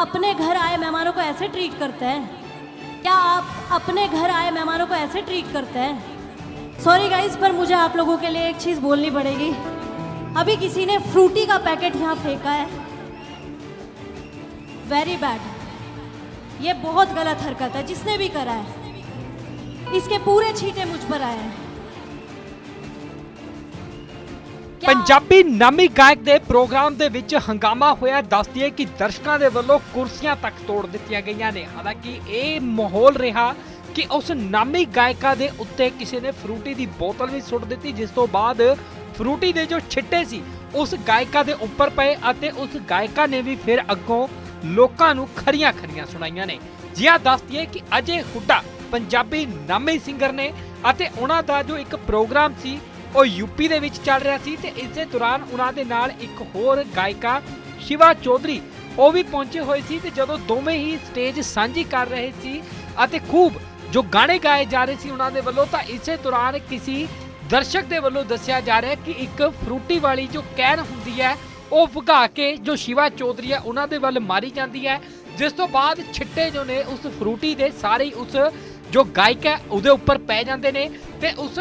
अपने घर आए मेहमानों को ऐसे ट्रीट करते हैं? क्या आप अपने घर आए मेहमानों को ऐसे ट्रीट करते हैं? सॉरी गाइस पर मुझे आप लोगों के लिए एक चीज़ बोलनी पड़ेगी। अभी किसी ने फ्रूटी का पैकेट यहाँ फेंका है। वेरी बैड ये बहुत गलत हरकत है, जिसने भी करा है। इसके पूरे छींटे मुझ पर आए हैं। ਪੰਜਾਬੀ ਨਾਮੀ ਗਾਇਕ ਦੇ ਪ੍ਰੋਗਰਾਮ ਦੇ ਵਿੱਚ ਹੰਗਾਮਾ ਹੋਇਆ। ਦੱਸਦੀ ਹੈ ਕਿ ਦਰਸ਼ਕਾਂ ਦੇ ਵੱਲੋਂ ਕੁਰਸੀਆਂ ਤੱਕ ਤੋੜ ਦਿੱਤੀਆਂ ਗਈਆਂ ਨੇ। ਹਾਲਾਂਕਿ ਇਹ ਮਾਹੌਲ ਰਿਹਾ ਕਿ ਉਸ ਨਾਮੀ ਗਾਇਕਾ ਦੇ ਉੱਤੇ ਕਿਸੇ ਨੇ ਫਰੂਟੀ ਦੀ ਬੋਤਲ ਵੀ ਸੁੱਟ ਦਿੱਤੀ, ਜਿਸ ਤੋਂ ਬਾਅਦ ਫਰੂਟੀ ਦੇ ਜੋ ਛਿੱਟੇ ਸੀ, ਉਸ ਗਾਇਕਾ ਦੇ ਉੱਪਰ ਪਏ ਅਤੇ ਉਸ ਗਾਇਕਾ ਨੇ ਵੀ ਫਿਰ ਅੱਗੋਂ ਲੋਕਾਂ ਨੂੰ ਖਰੀਆਂ ਖਰੀਆਂ ਸੁਣਾਈਆਂ ਨੇ। ਜਿਹਾ ਦੱਸਦੀ ਹੈ ਕਿ ਅਜੇ ਹੁੱਡਾ ਪੰਜਾਬੀ ਨਾਮੀ ਸਿੰਗਰ ਨੇ ਅਤੇ ਉਹਨਾਂ ਦਾ ਜੋ ਇੱਕ ਪ੍ਰੋਗਰਾਮ ਸੀ ਉਹ ਯੂਪੀ ਦੇ ਵਿੱਚ ਚੱਲ ਰਿਹਾ ਸੀ ਤੇ ਇਸੇ ਦੌਰਾਨ ਉਹਨਾਂ ਦੇ ਨਾਲ ਇੱਕ ਹੋਰ ਗਾਇਕਾ, ਸ਼ਿਵਾ ਚੌਧਰੀ, ਉਹ ਵੀ ਪਹੁੰਚੇ ਹੋਏ ਸੀ ਤੇ ਜਦੋਂ ਦੋਵੇਂ ਹੀ ਸਟੇਜ ਸਾਂਝੀ ਕਰ ਰਹੇ ਸੀ ਅਤੇ ਖੂਬ ਜੋ ਗਾਣੇ ਗਾਏ ਜਾ ਰਹੇ ਸੀ ਉਹਨਾਂ ਦੇ ਵੱਲੋਂ, ਤਾਂ ਇਸੇ ਦੌਰਾਨ ਕਿਸੇ ਦਰਸ਼ਕ ਦੇ ਵੱਲੋਂ ਦੱਸਿਆ ਜਾ ਰਿਹਾ ਕਿ ਇੱਕ ਫਰੂਟੀ ਵਾਲੀ ਜੋ ਕੈਨ ਹੁੰਦੀ ਹੈ, ਉਹ ਵਗਾ ਕੇ ਜੋ ਸ਼ਿਵਾ ਚੌਧਰੀ ਹੈ, ਉਹਨਾਂ ਦੇ ਵੱਲ ਮਾਰੀ ਜਾਂਦੀ ਹੈ। ਜਿਸ ਤੋਂ ਬਾਅਦ ਛਿੱਟੇ ਜੋ ਨੇ ਉਸ ਫਰੂਟੀ ਦੇ ਸਾਰੇ ਉਸ ਜੋ ਗਾਇਕ ਹੈ, ਉਹਦੇ ਉੱਪਰ ਪੈ ਜਾਂਦੇ ਨੇ ਤੇ ਉਸ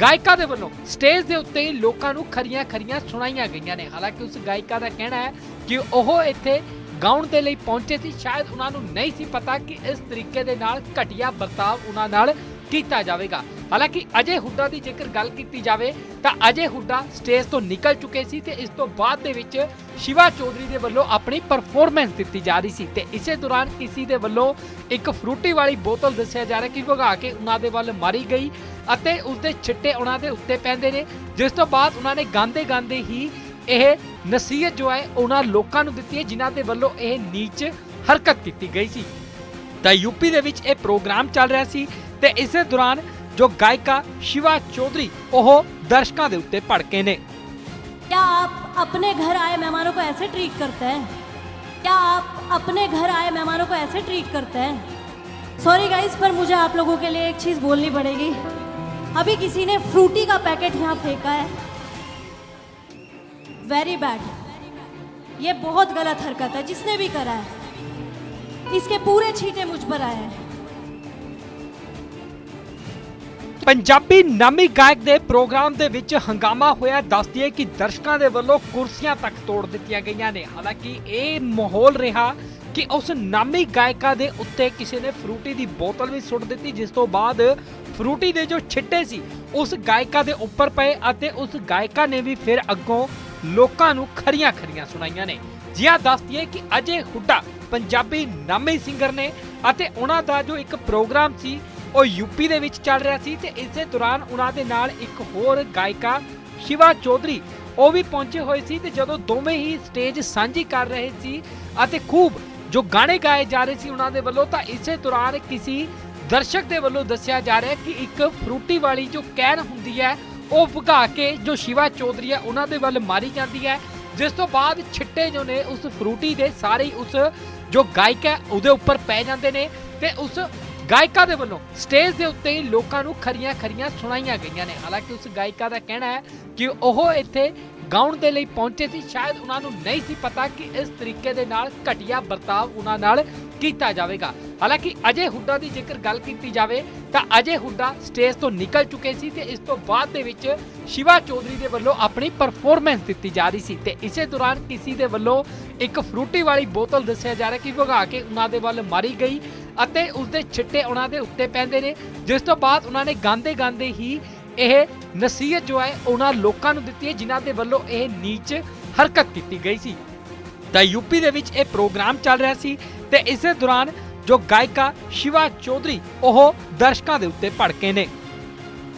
ਗਾਇਕਾ ਦੇ ਵੱਲੋਂ ਸਟੇਜ ਦੇ ਉੱਤੇ ਹੀ ਲੋਕਾਂ ਨੂੰ ਖਰੀਆਂ ਖਰੀਆਂ ਸੁਣਾਈਆਂ ਗਈਆਂ ਨੇ। ਹਾਲਾਂਕਿ ਉਸ ਗਾਇਕਾ ਦਾ ਕਹਿਣਾ ਹੈ ਕਿ ਉਹ ਇੱਥੇ ਗਾਉਣ ਦੇ ਲਈ ਪਹੁੰਚੇ ਸੀ। ਸ਼ਾਇਦ ਉਹਨਾਂ ਨੂੰ ਨਹੀਂ ਸੀ ਪਤਾ ਕਿ ਇਸ ਤਰੀਕੇ ਦੇ ਨਾਲ ਘਟੀਆ ਬਰਤਾਵ ਉਹਨਾਂ ਨਾਲ ਕੀਤਾ ਜਾਵੇਗਾ। ਹਾਲਾਂਕਿ ਅਜੇ ਹੁੱਡਾ ਦੀ ਜੇਕਰ ਗੱਲ ਕੀਤੀ ਜਾਵੇ ਤਾਂ ਅਜੇ ਹੁੱਡਾ ਸਟੇਜ ਤੋਂ ਨਿਕਲ ਚੁੱਕੇ ਸੀ ਤੇ ਇਸ ਤੋਂ ਬਾਅਦ ਦੇ ਵਿੱਚ ਸ਼ਿਵਾ ਚੌਧਰੀ ਦੇ ਵੱਲੋਂ ਆਪਣੀ ਪਰਫਾਰਮੈਂਸ ਦਿੱਤੀ ਜਾ ਰਹੀ ਸੀ ਤੇ ਇਸੇ ਦੌਰਾਨ ਕਿਸੇ ਦੇ ਵੱਲੋਂ ਇੱਕ ਫਰੂਟੀ ਵਾਲੀ ਬੋਤਲ ਦੱਸਿਆ ਜਾ ਰਿਹਾ ਕਿ ਵਗਾ ਕੇ ਉਹਨਾਂ ਦੇ ਵੱਲ ਮਾਰੀ ਗਈ ਅਤੇ ਉਸ ਦੇ ਛਿੱਟੇ ਉਹਨਾਂ ਦੇ ਉੱਤੇ ਪੈਂਦੇ ਨੇ, ਜਿਸ ਤੋਂ ਬਾਅਦ ਉਹਨਾਂ ਨੇ ਗਾਉਂਦੇ ਗਾਉਂਦੇ ਹੀ ਇਹ ਨਸੀਹਤ ਜੋ ਹੈ ਉਹਨਾਂ ਲੋਕਾਂ ਨੂੰ ਦਿੱਤੀ ਹੈ, ਜਿਨ੍ਹਾਂ ਦੇ ਵੱਲੋਂ ਇਹ ਨੀਚ ਹਰਕਤ ਕੀਤੀ ਗਈ ਸੀ। ਤਾਂ ਯੂਪੀ ਦੇ ਵਿੱਚ ਇਹ ਪ੍ਰੋਗਰਾਮ ਚੱਲ ਰਿਹਾ ਸੀ ਤੇ ਇਸੇ ਦੌਰਾਨ ਜੋ ਗਾਇਕਾ ਸ਼ਿਵਾ ਚੌਧਰੀ ਉਹ ਦਰਸ਼ਕਾਂ ਦੇ ਉੱਤੇ ਭੜਕੇ ਨੇ क्या आप अपने घर आए मेहमानों को ऐसे ट्रीट करते हैं क्या आप अपने घर आए मेहमानों को ऐसे ट्रीट करते हैं सॉरी गाइस पर मुझे आप लोगों के लिए एक चीज़ बोलनी पड़ेगी अभी किसी ने फ्रूटी का पैकेट यहाँ फेंका है वेरी बैड ये बहुत गलत हरकत है जिसने भी करा है इसके पूरे छींटे मुझ पर आए हैं ਪੰਜਾਬੀ ਨਾਮੀ ਗਾਇਕ ਦੇ ਪ੍ਰੋਗਰਾਮ ਦੇ ਵਿੱਚ ਹੰਗਾਮਾ ਹੋਇਆ। ਦੱਸਦੀ ਹੈ ਕਿ ਦਰਸ਼ਕਾਂ ਦੇ ਵੱਲੋਂ ਕੁਰਸੀਆਂ ਤੱਕ ਤੋੜ ਦਿੱਤੀਆਂ ਗਈਆਂ ਨੇ। ਹਾਲਾਂਕਿ ਇਹ ਮਾਹੌਲ ਰਿਹਾ ਕਿ ਉਸ ਨਾਮੀ ਗਾਇਕਾ ਦੇ ਉੱਤੇ ਕਿਸੇ ਨੇ ਫਰੂਟੀ ਦੀ ਬੋਤਲ ਵੀ ਸੁੱਟ ਦਿੱਤੀ, ਜਿਸ ਤੋਂ ਬਾਅਦ ਫਰੂਟੀ ਦੇ ਜੋ ਛਿੱਟੇ ਸੀ, ਉਸ ਗਾਇਕਾ ਦੇ ਉੱਪਰ ਪਏ ਅਤੇ ਉਸ ਗਾਇਕਾ ਨੇ ਵੀ ਫਿਰ ਅੱਗੋਂ ਲੋਕਾਂ ਨੂੰ ਖਰੀਆਂ ਖਰੀਆਂ ਸੁਣਾਈਆਂ ਨੇ। ਜਿਹਾ ਦੱਸਦੀ ਹੈ ਕਿ ਅਜੇ ਹੁੱਡਾ ਪੰਜਾਬੀ ਨਾਮੀ ਸਿੰਗਰ ਨੇ ਅਤੇ ਉਹਨਾਂ ਦਾ ਜੋ ਇੱਕ ਪ੍ਰੋਗਰਾਮ ਸੀ ਉਹ ਯੂਪੀ ਦੇ ਵਿੱਚ ਚੱਲ ਰਿਹਾ ਸੀ ਤੇ ਇਸੇ ਦੌਰਾਨ ਉਹਨਾਂ ਦੇ ਨਾਲ ਇੱਕ ਹੋਰ ਗਾਇਕਾ, ਸ਼ਿਵਾ ਚੌਧਰੀ, ਉਹ ਵੀ ਪਹੁੰਚੇ ਹੋਏ ਸੀ ਤੇ ਜਦੋਂ ਦੋਵੇਂ ਹੀ ਸਟੇਜ ਸਾਂਝੀ ਕਰ ਰਹੇ ਸੀ ਅਤੇ ਖੂਬ ਜੋ ਗਾਣੇ ਗਾਏ ਜਾ ਰਹੇ ਸੀ ਉਹਨਾਂ ਦੇ ਵੱਲੋਂ, ਤਾਂ ਇਸੇ ਦੌਰਾਨ ਕਿਸੇ ਦਰਸ਼ਕ ਦੇ ਵੱਲੋਂ ਦੱਸਿਆ ਜਾ ਰਿਹਾ ਕਿ ਇੱਕ ਫਰੂਟੀ ਵਾਲੀ ਜੋ ਕੈਨ ਹੁੰਦੀ ਹੈ, ਉਹ ਵਗਾ ਕੇ ਜੋ ਸ਼ਿਵਾ ਚੌਧਰੀ ਹੈ, ਉਹਨਾਂ ਦੇ ਵੱਲ ਮਾਰੀ ਜਾਂਦੀ ਹੈ। ਜਿਸ ਤੋਂ ਬਾਅਦ ਛਿੱਟੇ ਜੋ ਨੇ, ਉਸ ਫਰੂਟੀ ਦੇ ਸਾਰੇ ਉਸ ਜੋ ਗਾਇਕ ਹੈ, ਉਹਦੇ ਉੱਪਰ ਪੈ ਜਾਂਦੇ ਨੇ ਤੇ ਉਸ ਗਾਇਕਾ ਦੇ ਵੱਲੋਂ ਸਟੇਜ ਦੇ ਉੱਤੇ ਹੀ ਲੋਕਾਂ ਨੂੰ ਖਰੀਆਂ ਖਰੀਆਂ ਸੁਣਾਈਆਂ ਗਈਆਂ ਨੇ। ਹਾਲਾਂਕਿ ਉਸ ਗਾਇਕਾ ਦਾ ਕਹਿਣਾ ਹੈ ਕਿ ਉਹ ਇੱਥੇ ਗਾਉਣ ਦੇ ਲਈ ਪਹੁੰਚੇ ਸੀ। ਸ਼ਾਇਦ ਉਹਨਾਂ ਨੂੰ ਨਹੀਂ ਸੀ ਪਤਾ ਕਿ ਇਸ ਤਰੀਕੇ ਦੇ ਨਾਲ ਘਟੀਆ ਵਰਤਾਵ ਉਹਨਾਂ ਨਾਲ ਕੀਤਾ ਜਾਵੇਗਾ। ਹਾਲਾਂਕਿ ਅਜੇ ਹੁੱਡਾ ਦੀ ਜੇਕਰ ਗੱਲ ਕੀਤੀ ਜਾਵੇ ਤਾਂ ਅਜੇ ਹੁੱਡਾ ਸਟੇਜ ਤੋਂ ਨਿਕਲ ਚੁੱਕੇ ਸੀ ਤੇ ਇਸ ਤੋਂ ਬਾਅਦ ਦੇ ਵਿੱਚ ਸ਼ਿਵਾ ਚੌਧਰੀ ਦੇ ਵੱਲੋਂ ਆਪਣੀ ਪਰਫਾਰਮੈਂਸ ਦਿੱਤੀ ਜਾ ਰਹੀ ਸੀ ਤੇ ਇਸੇ ਦੌਰਾਨ ਕਿਸੇ ਦੇ ਵੱਲੋਂ ਇੱਕ ਫਰੂਟੀ ਵਾਲੀ ਬੋਤਲ ਦੱਸਿਆ ਜਾ ਰਿਹਾ ਕਿ ਵਗਾ ਕੇ ਉਹਨਾਂ ਦੇ ਵੱਲ ਮਾਰੀ ਗਈ। ਅਤੇ ਉਸ ਦੇ ਛਿੱਟੇ ਉਹਨਾਂ ਦੇ ਉੱਤੇ ਪੈਂਦੇ ਨੇ। ਜਿਸ ਤੋਂ ਬਾਅਦ ਉਹਨਾਂ ਨੇ ਗਾਉਂਦੇ ਗਾਉਂਦੇ ਹੀ ਇਹ ਨਸੀਹਤ ਜੋ ਹੈ ਉਹਨਾਂ ਲੋਕਾਂ ਨੂੰ ਦਿੱਤੀ ਹੈ, ਜਿਨ੍ਹਾਂ ਦੇ ਵੱਲੋਂ ਇਹ ਨੀਚ ਹਰਕਤ ਕੀਤੀ ਗਈ ਸੀ। ਤਾਂ ਯੂਪੀ ਦੇ ਵਿੱਚ ਇਹ ਪ੍ਰੋਗਰਾਮ ਚੱਲ ਰਿਹਾ ਸੀ ਤੇ ਇਸੇ ਦੌਰਾਨ ਜੋ ਗਾਇਕਾ ਸ਼ਿਵਾ ਚੌਧਰੀ, ਉਹ ਦਰਸ਼ਕਾਂ ਦੇ ਉੱਤੇ ਭੜਕੇ ਨੇ।